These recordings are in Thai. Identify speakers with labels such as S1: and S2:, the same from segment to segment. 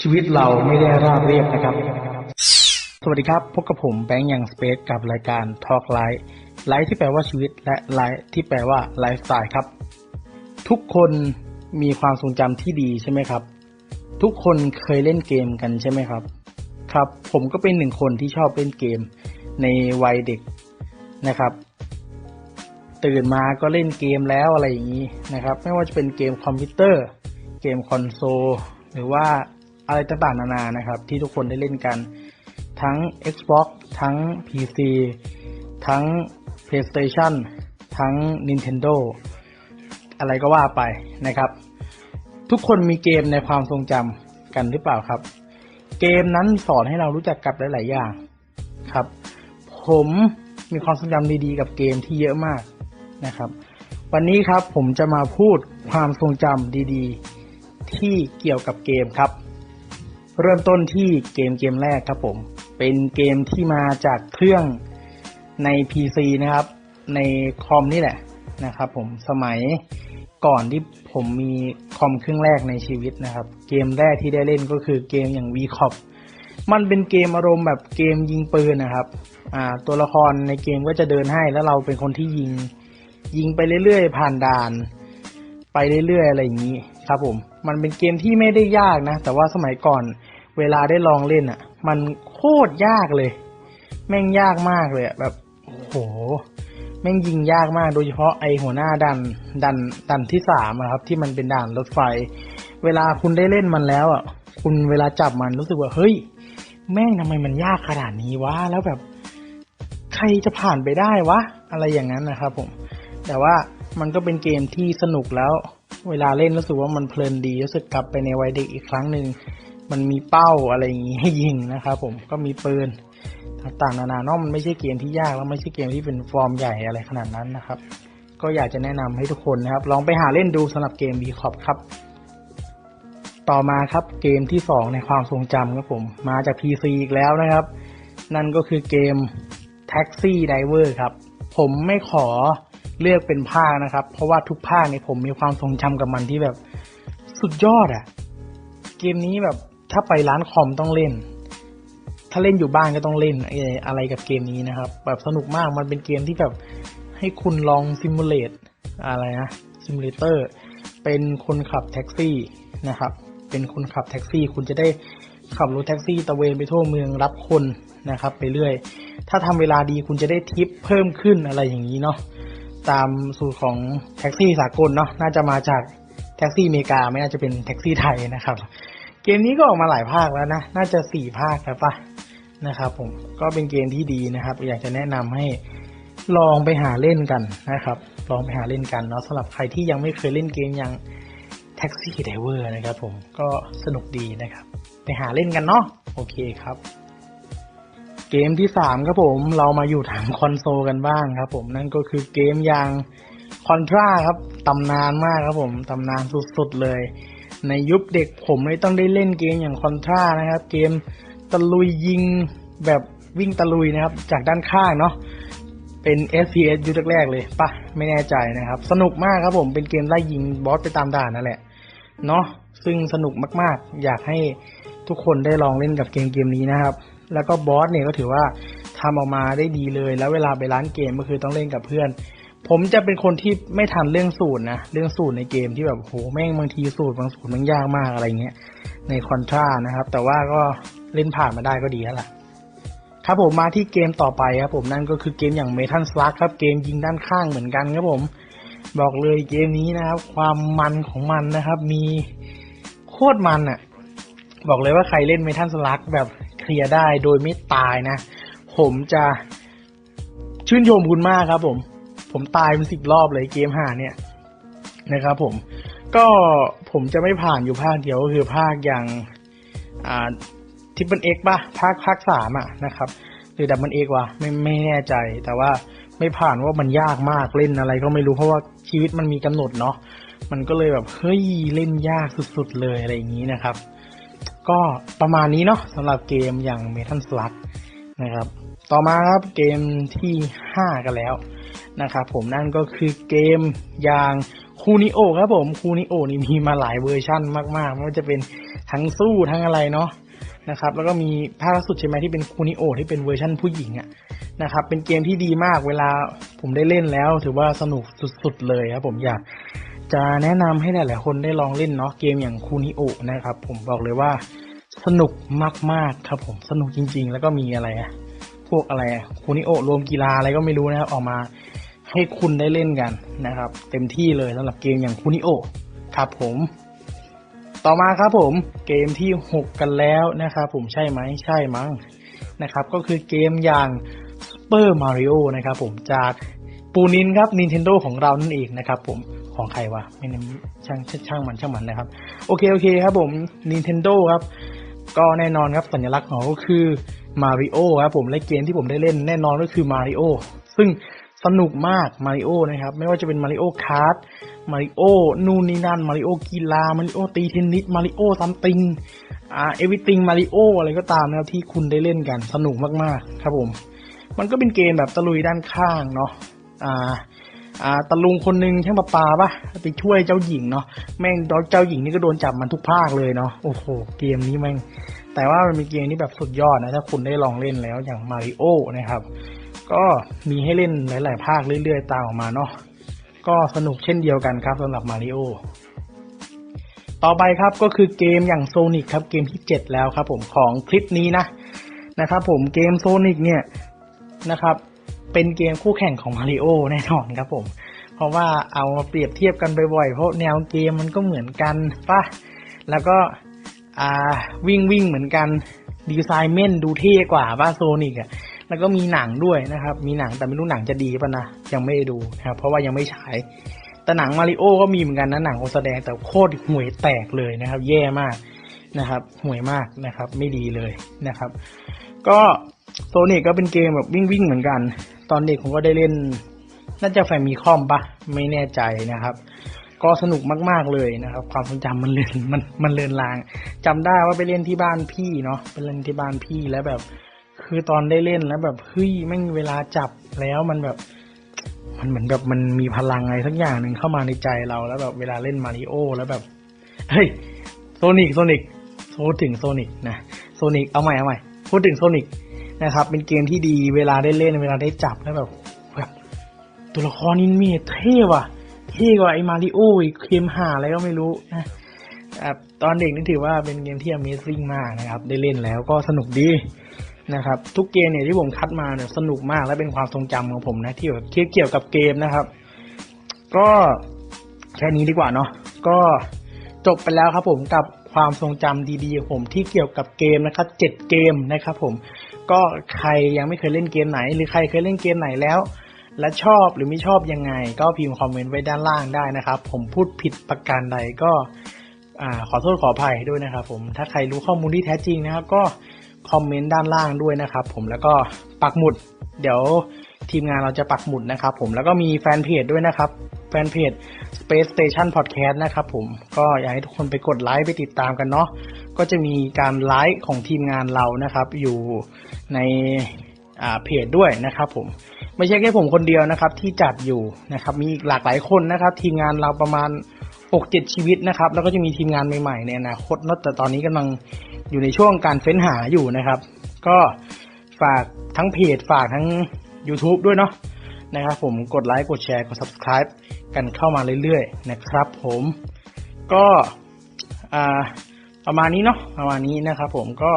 S1: ชีวิตเราไม่ได้ราบเรียบนะครับ สวัสดีครับ พบกับผมแบงค์ยังสเปซกับรายการ Talk Life ไลฟ์ที่แปลว่าชีวิตและไลฟ์ที่แปลว่าไลฟ์สไตล์ครับ ทุกคนมีความทรงจำที่ดีใช่ไหมครับ ทุกคนเคยเล่นเกมกันใช่ไหมครับ ครับ ผมก็เป็นหนึ่งคนที่ชอบเล่นเกมในวัยเด็กนะครับ ตื่นมาก็เล่นเกมแล้วอะไรอย่างนี้นะครับ ไม่ว่าจะเป็นเกมคอมพิวเตอร์ เกมคอนโซลหรือว่า อะไรต่างๆนานานะครับ ที่ทุกคนได้เล่นกัน ทั้ง Xbox ทั้ง PC ทั้ง PlayStation ทั้ง Nintendo อะไรก็ว่าไปนะครับ ทุกคนมีเกมในความทรงจำกันหรือเปล่าครับ เกมนั้นสอนให้เรารู้จักกับหลาย ๆ อย่างครับ ผมมีความทรงจำดี ๆ กับเกมที่เยอะมากนะครับ วันนี้ครับผมจะมาพูดความทรงจำดี ๆ ที่เกี่ยวกับเกมครับ เริ่มต้นที่เกมเกมแรกครับผม เป็นเกมที่มาจากเครื่องใน PC นะครับ ในคอมนี่แหละนะครับ ผมสมัยก่อนที่ผมมีคอมเครื่องแรกในชีวิตนะครับ เกมแรกที่ได้เล่นก็คือเกมอย่าง v c o p มันเป็นเกมอารมณ์แบบเกมยิงปืนนะครับ อ่า ตัวละครในเกมก็จะเดินให้แล้วเราเป็นคนที่ยิง ยิงไปเรื่อยๆ ผ่านด่าน ไปเรื่อยๆอะไรอย่างนี้ครับผม มันเป็นเกมที่ไม่ได้ยากนะ แต่ว่าสมัยก่อนเวลาได้ลองเล่นอะ มันโคตรยากเลย แม่งยากมากเลยแบบโหแม่งยิงยากมากโดยเฉพาะไอหัวหน้าดันดันดันที่สามอะครับ ที่มันเป็นด่านรถไฟ เวลาคุณได้เล่นมันแล้วอะคุณเวลาจับมันรู้สึกว่าเฮ้ย แม่งทำไมมันยากขนาดนี้วะแล้วแบบ ใครจะผ่านไปได้วะ อะไรอย่างนั้นนะครับผม แต่ว่า มันก็เป็นเกมที่สนุกแล้ว เวลาเล่นรู้สึกว่ามันเพลินดีรู้สึกกลับไปในวัยเด็กอีกครั้งหนึ่งมันมีเป้าอะไรอย่างนี้ให้ยิงนะครับผมก็มีปืนต่างๆนานาเนอกมันไม่ใช่เกมที่ยากแล้วไม่ใช่เกมที่เป็นฟอร์มใหญ่อะไรขนาดนั้นนะครับ ก็อยากจะแนะนำให้ทุกคนนะครับ ลองไปหาเล่นดูสำหรับเกม b c o p ครับ ต่อมาครับเกมที่สองในความทรงจำครับผม มาจาก PC อีกแล้วนะครับ นั่นก็คือเกม Taxi Driver ครับ ผมไม่ขอ เลือกเป็นภาคนะครับ เพราะว่าทุกภาคเนี่ยผมมีความทรงจำกับมันที่แบบ สุดยอดอะเกมนี้แบบถ้าไปร้านคอมต้องเล่น ถ้าเล่นอยู่บ้านก็ต้องเล่นอะไรกับเกมนี้นะครับ แบบสนุกมากมันเป็นเกมที่แบบให้คุณลองซิมูเลตอะไรนะซิมูเลเตอร์เป็นคนขับแท็กซี่นะครับ เป็นคนขับแท็กซี่ คุณจะได้ขับรถแท็กซี่ตะเวนไปทั่วเมืองรับคนนะครับ ไปเรื่อย ถ้าทำเวลาดีคุณจะได้ทิปเพิ่มขึ้นอะไรอย่างนี้เนาะ ตามสูตรของแท็กซี่สากลเนาะน่าจะมาจากแท็กซี่อเมริกาไม่น่าจะเป็นแท็กซี่ไทยนะครับ เกมนี้ก็ออกมาหลายภาคแล้วนะ น่าจะสี่ภาคแล้วปะนะครับผมก็เป็นเกมที่ดีนะครับ อยากจะแนะนำให้ลองไปหาเล่นกันนะครับ ลองไปหาเล่นกันเนาะสำหรับใครที่ยังไม่เคยเล่นเกมอย่าง Taxi Driver นะครับผมก็สนุกดีนะครับ ไปหาเล่นกันเนาะโอเคครับ เกมที่สามครับผมเรามาอยู่ทางคอนโซลกันบ้างครับ ผมนั่นก็คือเกมอย่างคอนทราครับตำนานมากครับผมตำนานสุดๆเลย ในยุคเด็กผมเลยต้องได้เล่นเกมอย่างคอนทรานะครับ เกมตะลุยยิงแบบวิ่งตะลุยนะครับ จากด้านข้างเนาะเป็น FPS ยุคแรกๆเลยปะไม่แน่ใจนะครับ สนุกมากครับผมเป็นเกมไล่ยิงบอสไปตามด่านนั่นแหละเนาะซึ่งสนุกมากๆ อยากให้ทุกคนได้ลองเล่นกับเกมเกมนี้นะครับ แล้วก็บอสเนี่ยก็ถือว่าทำออกมาได้ดีเลย แล้วเวลาไปร้านเกมก็คือต้องเล่นกับเพื่อน ผมจะเป็นคนที่ไม่ทันเรื่องสูตรนะเรื่องสูตรในเกมที่แบบโหแม่งบางทีสูตรบางสูตรมันยากมากอะไรเงี้ยในคอนทรานะครับ แต่ว่าก็เล่นผ่านมาได้ก็ดีแล้วล่ะครับผมมาที่เกมต่อไปครับผมนั่นก็คือเกมอย่างเมทัลสลักครับเกมยิงด้านข้างเหมือนกันครับผมบอกเลยเกมนี้นะครับ ความมันของมันนะครับ มีโคตรมันอะ่ะ บอกเลยว่าใครเล่นเมทัลสลักแบบ เคลียร์ได้โดยไม่ตายนะ ผมจะชื่นชมคุณมากครับผม ผมตายเป็นสิบรอบเลยเกมหาเนี่ยนะครับผม ก็ผมจะไม่ผ่านอยู่ภาคเดียวก็คือภาคอย่างอ่าทิปเปิลเอ็กป่ะภาคภาคสามอะนะครับ หรือดับเบิลเอ็กวะไม่ไม่แน่ใจ แต่ว่าไม่ผ่านว่ามันยากมากเล่นอะไรก็ไม่รู้เพราะว่าชีวิตมันมีกำหนดเนาะมันก็เลยแบบเฮ้ยเล่นยากสุดๆเลยอะไรอย่างนี้นะครับ ก็ประมาณนี้เนาะสำหรับเกมอย่าง Metal Slug นะครับ ต่อมาครับเกมที่ 5 กันแล้วนะครับผมนั่นก็คือเกมอย่างคูนิโอครับผมคูนิโอนี่มีมาหลายเวอร์ชั่นมากๆไม่ว่าจะเป็นทั้งสู้ทั้งอะไรเนาะนะครับ แล้วก็มีภาคล่าสุดใช่ไหมที่เป็นคูนิโอที่เป็นเวอร์ชั่นผู้หญิงอะนะครับ เป็นเกมที่ดีมากเวลาผมได้เล่นแล้ว ถือว่าสนุกสุดๆเลยครับผมอยาก จะแนะนำให้หลายๆคนได้ลองเล่นเนาะเกมอย่างคูนิโอนะครับ ผมบอกเลยว่าสนุกมากๆครับผมสนุกจริง ๆ แล้วก็มีอะไรอะพวกอะไรคูนิโอรวมกีฬาอะไรก็ไม่รู้นะครับออกมาให้คุณได้เล่นกันนะครับ เต็มที่เลยสำหรับเกมอย่างคูนิโอครับผม ต่อมาครับผมเกมที่ 6 กันแล้วนะครับผมใช่ไหมใช่มั้งนะครับ ก็คือเกมอย่าง Super Mario นะครับผมจาก ปูนินครับ Nintendo ของเรานั่นเองนะครับผมของใครวะไม่นช่างช่างมันช่างมันนะครับ โอเค โอเคครับผม Nintendo ครับ ก็แน่นอนครับสัญลักษณ์ของก็คือ Mario ครับผมและเกมที่ผมได้เล่นแน่นอนก็คือ Mario ซึ่งสนุกมาก Mario นะครับ ไม่ว่าจะเป็น Mario Kart มาริโอนู่นนี่นั่นมาริโอกีฬามาริโอตีเทนนิสมาริโอซัมติงอ่าเอวิติงมาริโออะไรก็ตามนะครับที่คุณได้เล่นกันสนุกมากๆ ครับผม มันก็เป็นเกมแบบตะลุยด้านข้างเนาะ อ่าอ่าตะลุงคนหนึงช่างประปาปะไปช่วยเจ้าหญิงเนาะแม่งเจ้าหญิงนี่ก็โดนจับมันทุกภาคเลยเนาะโอ้โหเกมนี้แม่งแต่ว่ามันเป็นเกมที่แบบสุดยอดนะถ้าคุณได้ลองเล่นแล้วอย่างมาริโอนะครับ ก็มีให้เล่นหลาย ๆ ภาคเรื่อย ๆ ตามออกมาเนาะก็สนุกเช่นเดียวกันครับสำหรับมาริโอต่อไปครับก็คือเกมอย่างโซนิ c ครับเกมที่ 7 แล้วครับผมของคลิปนี้นะนะครับผมเกมโซนิ c เนี่ยนะครับ เป็นเกมคู่แข่งของมาริโอแน่นอนครับผม เพราะว่าเอามาเปรียบเทียบกันบ่อยๆ เพราะแนวเกมมันก็เหมือนกันป่ะ แล้วก็วิ่งวิ่งเหมือนกันดีไซน์เม่นดูเท่กว่าป่ะโซนิ c อะแล้วก็มีหนังด้วยนะครับ มีหนังแต่ไม่รู้หนังจะดีป่ะนะ ยังไม่ได้ดูนะครับ เพราะว่ายังไม่ฉาย แต่หนังมาริโอก็มีเหมือนกันนะหนังโอแสดงแต่โคตรห่วยแตกเลยนะครับ แย่มากนะครับ ห่วยมากนะครับ ไม่ดีเลยนะครับ ก็โซนิกก็เป็นเกมแบบวิ่งวิ่งเหมือนกัน ตอนเด็กผมก็ได้เล่น น่าจะแฟมีคอมปะไม่แน่ใจนะครับ ก็สนุกมาก ๆเลยนะครับ ความทรงจำมันเลือนมันมันเลือนลางจำได้ว่าไปเล่นที่บ้านพี่เนาะไปเล่นที่บ้านพี่แล้วแบบ คือตอนได้เล่นแล้วแบบเฮ้ยแม่งเวลาจับแล้วมันแบบ มันเหมือนแบบมันมีพลังอะไรสักอย่างหนึ่งเข้ามาในใจเราแล้วแบบเวลาเล่นมาริโอแล้วแบบเฮ้ยโซนิกโซนิกพูดถึงโซนิกนะโซนิกเอาใหม่เอาใหม่พูดถึงโซนิก นะครับ เป็นเกมที่ดีเวลาได้เล่นเวลาได้จับแล้วแบบแบบตัวละครนี้มีเท่ว่ะเท่กว่าไอ้มาริโออีกเคมหาอะไรก็ไม่รู้นะอะตอนเด็กนี่ถือว่าเป็นเกมที่ Amazing มากนะครับ ได้เล่นแล้วก็สนุกดีนะครับ ทุกเกมเนี่ยที่ผมคัดมาเนี่ยสนุกมากและเป็นความทรงจำของผมนะที่แบบเกี่ยวกับเกมนะครับ ก็แค่นี้ดีกว่าเนาะก็จบไปแล้วครับผมกับความทรงจำดีๆของผมที่เกี่ยวกับเกมนะครับเจ็ดเกมนะครับผม ก็ใครยังไม่เคยเล่นเกมไหน หรือใครเคยเล่นเกมไหนแล้ว และชอบหรือไม่ชอบยังไง ก็พิมพ์คอมเมนต์ไว้ด้านล่างได้นะครับ ผมพูดผิดประการใดก็ขอโทษขออภัยด้วยนะครับ ผมถ้าใครรู้ข้อมูลที่แท้จริงนะครับ ก็คอมเมนต์ด้านล่างด้วยนะครับ ผมแล้วก็ปักหมุด เดี๋ยวทีมงานเราจะปักหมุดนะครับ ผมแล้วก็มีแฟนเพจด้วยนะครับ ฟนเพจ Space Station Podcast นะครับผมก็อยากให้ทุกคนไปกดไลค์ไปติดตามกันเนาะก็จะมีการไลฟ์ของทีมงานเรานะครับ อยู่ในอ่าเพจด้วยนะครับผมไม่ใช่แค่ผมคนเดียวนะครับ ที่จัดอยู่นะครับมีอีกหลากหลายคนนะครับ ทีมงานเราประมาณ6 7ชีวิตนะครับ แล้วก็จะมีทีมงานใหม่ๆในอนาคตเนอะแต่ตอนนี้กำลังอยู่ในช่วงการเฟ้นหาอยู่นะครับ ก็ฝากทั้งเพจฝากทั้ง YouTube ด้วยเนาะนะครับผมกดไลค์กดแชร์กด subscribe กันเข้ามาเรื่อยๆนะครับผมก็ประมาณนี้เนาะประมาณนี้นะครับผมก็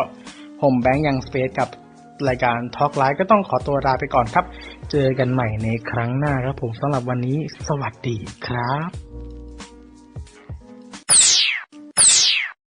S1: ผมแบงค์ยังสเปซกับรายการทอล์กไลฟ์ก็ต้องขอตัวลาไปก่อนครับ เจอกันใหม่ในครั้งหน้าครับผมสำหรับวันนี้สวัสดีครับ